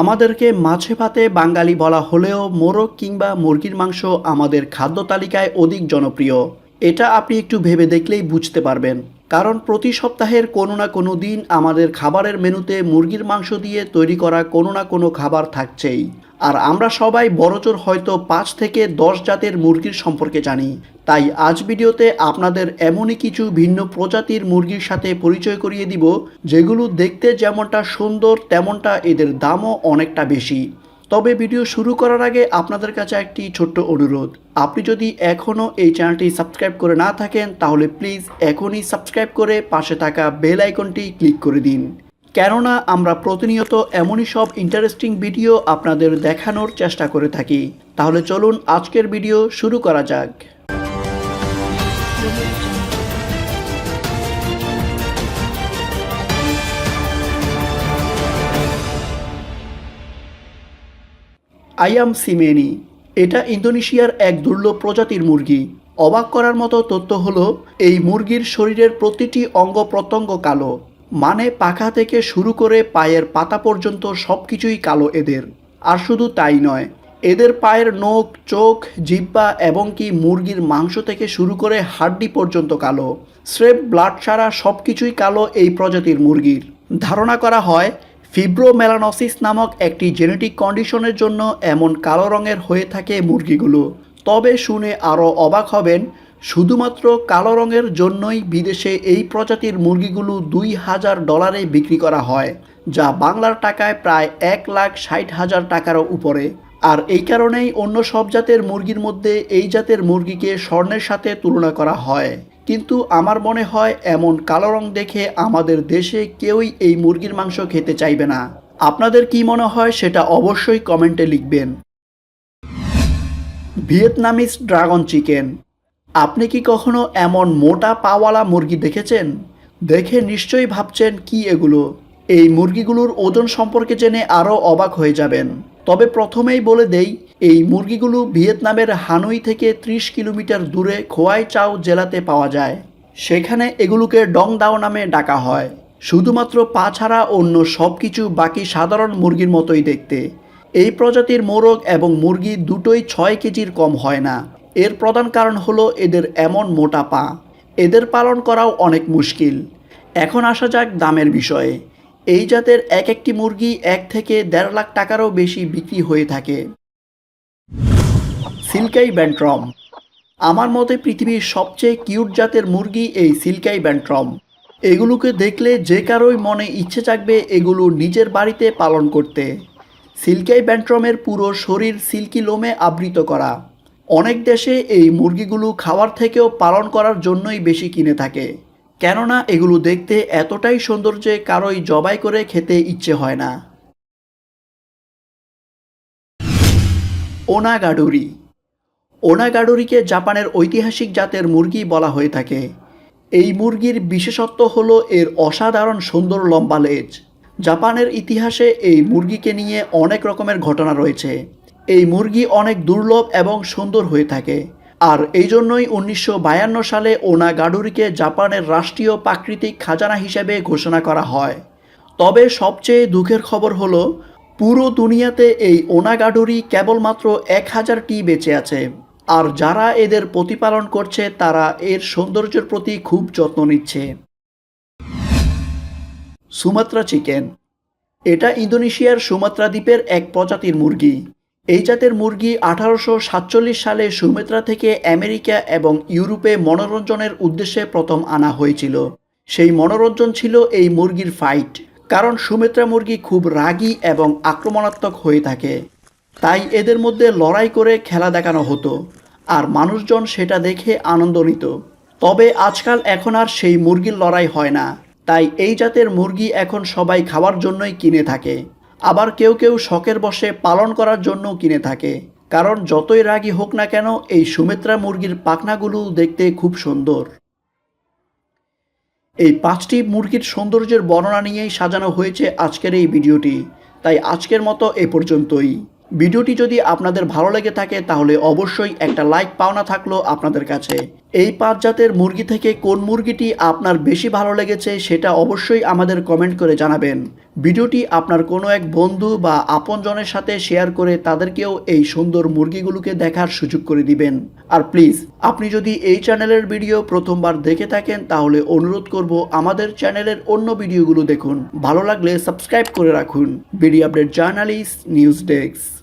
আমাদেরকে মাছে ভাতে বাঙালি বলা হলেও মোরগ কিংবা মুরগির মাংস আমাদের খাদ্য তালিকায় অধিক জনপ্রিয়। এটা আপনি একটু ভেবে দেখলেই বুঝতে পারবেন। কারণ প্রতি সপ্তাহের কোনো না কোনো দিন আমাদের খাবারের মেনুতে মুরগির মাংস দিয়ে তৈরি করা কোনো না কোনো খাবার থাকছেই। আর আমরা সবাই বড়জোর হয়তো পাঁচ থেকে দশ জাতের মুরগির সম্পর্কে জানি। তাই আজ ভিডিওতে আপনাদের এমনই কিছু ভিন্ন প্রজাতির মুরগির সাথে পরিচয় করিয়ে দিব, যেগুলো দেখতে যেমনটা সুন্দর, তেমনটা এদের দামও অনেকটা বেশি। তবে ভিডিও শুরু করার আগে আপনাদের কাছে একটি ছোট্ট অনুরোধ। আপনি যদি এখনও এই চ্যানেলটি সাবস্ক্রাইব করে না থাকেন, তাহলে প্লিজ এখনই সাবস্ক্রাইব করে পাশে থাকা বেল আইকনটি ক্লিক করে দিন। কেননা আমরা প্রতিনিয়ত এমনই সব ইন্টারেস্টিং ভিডিও আপনাদের দেখানোর চেষ্টা করে থাকি। তাহলে চলুন আজকের ভিডিও শুরু করা যাক। আইয়াম সিমেনি এটা ইন্দোনেশিয়ার এক দুর্লভ প্রজাতির মুরগি। অবাক করার মতো তথ্য হলো, এই মুরগির শরীরের প্রতিটি অঙ্গ প্রত্যঙ্গ কালো। মানে পাখা থেকে শুরু করে পায়ের পাতা পর্যন্ত সব কিছুই কালো এদের। আর শুধু তাই নয়, এদের পায়ের নখ, চোখ জিব্বা এবং কি মুরগির মাংস থেকে শুরু করে হাড্ডি পর্যন্ত কালো। স্রেপ ব্লাড ছাড়া সব কিছুই কালো এই প্রজাতির মুরগির। ধারণা করা হয়, ফিব্রোমেলানোসিস নামক একটি জেনেটিক কন্ডিশনের জন্য এমন কালো রঙের হয়ে থাকে মুরগিগুলো। তবে শুনে আরও অবাক হবেন শুধুমাত্র কালো রঙের জন্যই বিদেশে এই প্রজাতির মুরগিগুলো দুই হাজার ডলারে বিক্রি করা হয়, যা বাংলার টাকায় প্রায় এক লাখ ষাট হাজার টাকারও উপরে। আর এই কারণেই অন্য সব জাতের মুরগির মধ্যে এই জাতের মুরগিকে স্বর্ণের সাথে তুলনা করা হয়। কিন্তু আমার মনে হয় এমন কালো রং দেখে আমাদের দেশে কেউই এই মুরগির মাংস খেতে চাইবে না। আপনাদের কি মনে হয় সেটা অবশ্যই কমেন্টে লিখবেন। ভিয়েতনামিজ ড্রাগন চিকেন আপনি কি কখনো এমন মোটা পাওয়ালা মুরগি দেখেছেন? দেখে নিশ্চয়ই ভাবছেন কি এগুলো। এই মুরগিগুলোর ওজন সম্পর্কে জেনে আরও অবাক হয়ে যাবেন। তবে প্রথমেই বলে দেই, এই মুরগিগুলো ভিয়েতনামের হানুই থেকে 30 কিলোমিটার দূরে খোয়াই চাও জেলাতে পাওয়া যায়। সেখানে এগুলোকে ডং দাও নামে ডাকা হয়। শুধুমাত্র পা ছাড়া অন্য সব কিছু বাকি সাধারণ মুরগির মতোই দেখতে। এই প্রজাতির মোরগ এবং মুরগি দুটোই ছয় কেজির কম হয় না। এর প্রধান কারণ হলো এদের এমন মোটা পা। এদের পালন করাও অনেক মুশকিল। এখন আসা যাক দামের বিষয়ে। এই জাতের এক একটি মুরগি এক থেকে দেড় লাখ টাকারও বেশি বিক্রি হয়ে থাকে। সিল্কাই ব্যান্ট্রম। আমার মতে পৃথিবীর সবচেয়ে কিউট জাতের মুরগি এই সিল্কাই ব্যান্ট্রম। এগুলোকে দেখলে যে কারোই মনে ইচ্ছে জাগবে এগুলো নিজের বাড়িতে পালন করতে। সিল্কাই ব্যান্ট্রমের পুরো শরীর সিল্কি লোমে আবৃত করা। অনেক দেশে এই মুরগিগুলো খাওয়ার থেকেও পালন করার জন্যই বেশি কিনে থাকে। কেননা এগুলো দেখতে এতটাই সুন্দর যে কারোই জবাই করে খেতে ইচ্ছে হয় না। ওনাগাডুরি। ওনাগাডুরিকে জাপানের ঐতিহাসিক জাতের মুরগি বলা হয়ে থাকে। এই মুরগির বিশেষত্ব হল এর অসাধারণ সুন্দর লম্বা লেজ। জাপানের ইতিহাসে এই মুরগিকে নিয়ে অনেক রকমের ঘটনা রয়েছে। এই মুরগি অনেক দুর্লভ এবং সুন্দর হয়ে থাকে। আর এই জন্যই উনিশশো বায়ান্ন সালে ওনাগাডুরিকে জাপানের রাষ্ট্রীয় প্রাকৃতিক খাজানা হিসেবে ঘোষণা করা হয়। তবে সবচেয়ে দুঃখের খবর হলো, পুরো দুনিয়াতে এই ওনাগাডুরি কেবলমাত্র এক হাজারটি বেঁচে আছে। আর যারা এদের প্রতিপালন করছে, তারা এর সৌন্দর্যের প্রতি খুব যত্ন নিচ্ছে। Sumatra chicken. এটা ইন্দোনেশিয়ার সুমাত্রা দ্বীপের এক প্রজাতির মুরগি। এই জাতের মুরগি আঠারোশো সাতচল্লিশ সালে সুমাত্রা থেকে আমেরিকা এবং ইউরোপে মনোরঞ্জনের উদ্দেশ্যে প্রথম আনা হয়েছিল। সেই মনোরঞ্জন ছিল এই মুরগির ফাইট কারণ সুমিত্রা মুরগি খুব রাগী এবং আক্রমণাত্মক হয়ে থাকে। তাই এদের মধ্যে লড়াই করে খেলা দেখানো হতো, আর মানুষজন সেটা দেখে আনন্দ নিত। তবে আজকাল এখন আর সেই মুরগির লড়াই হয় না, তাই এই জাতের মুরগি এখন সবাই খাওয়ার জন্যই কিনে থাকে। আবার কেউ কেউ শখের বসে পালন করার জন্য কিনে থাকে। কারণ যতই রাগী হোক না কেন, এই সুমিত্রা মুরগির পাখনাগুলো দেখতে খুব সুন্দর। এই পাঁচটি মুরগির সৌন্দর্যের বর্ণনা নিয়েই সাজানো হয়েছে আজকের এই ভিডিওটি। তাই আজকের মতো এ পর্যন্তই। ভিডিওটি যদি আপনাদের ভালো লেগে থাকে, তাহলে অবশ্যই একটা লাইক পাওনা থাকল আপনাদের কাছে। এই পাঁচ জাতের মুরগি থেকে কোন মুরগিটি আপনার বেশি ভালো লেগেছে সেটা অবশ্যই আমাদের কমেন্ট করে জানাবেন। ভিডিওটি আপনার কোনো এক বন্ধু বা আপনজনের সাথে শেয়ার করে তাদেরকেও এই সুন্দর মুরগিগুলোকে দেখার সুযোগ করে দিবেন। আর প্লিজ, আপনি যদি এই চ্যানেলের ভিডিও প্রথমবার দেখে থাকেন তাহলে অনুরোধ করব আমাদের চ্যানেলের অন্য ভিডিওগুলো দেখুন। ভালো লাগলে সাবস্ক্রাইব করে রাখুন। Video update journalist news desk.